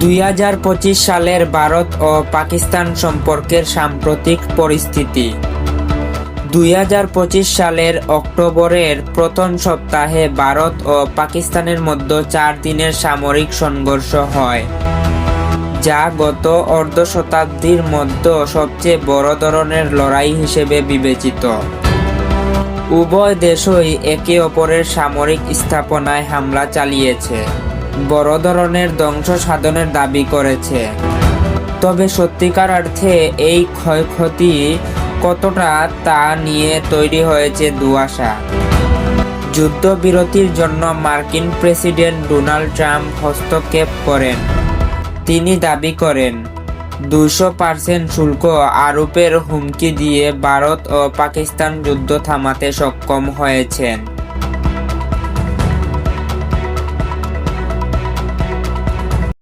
দুই হাজার পঁচিশ সালের ভারত ও পাকিস্তান সম্পর্কের সাম্প্রতিক পরিস্থিতি। দুই হাজার পঁচিশ সালের অক্টোবরের প্রথম সপ্তাহে ভারত ও পাকিস্তানের মধ্যে চার দিনের সামরিক সংঘর্ষ হয়, যা গত অর্ধ শতাব্দীর মধ্যে সবচেয়ে বড় ধরনের লড়াই হিসেবে বিবেচিত। উভয় দেশই একে অপরের সামরিক স্থাপনায় হামলা চালিয়েছে। বড় ধরনের ধ্বংস সাধনের দাবি করেছে। তবে সত্যিকার অর্থে এই ক্ষয়ক্ষতি কতটা তা নিয়ে তৈরি হয়েছে দুয়াশা যুদ্ধবিরতির জন্য মার্কিন প্রেসিডেন্ট ডোনাল্ড ট্রাম্প হস্তক্ষেপ করেন। তিনি দাবি করেন দুশো পার্সেন্ট শুল্ক আরোপের হুমকি দিয়ে ভারত ও পাকিস্তান যুদ্ধ থামাতে সক্ষম হয়েছেন।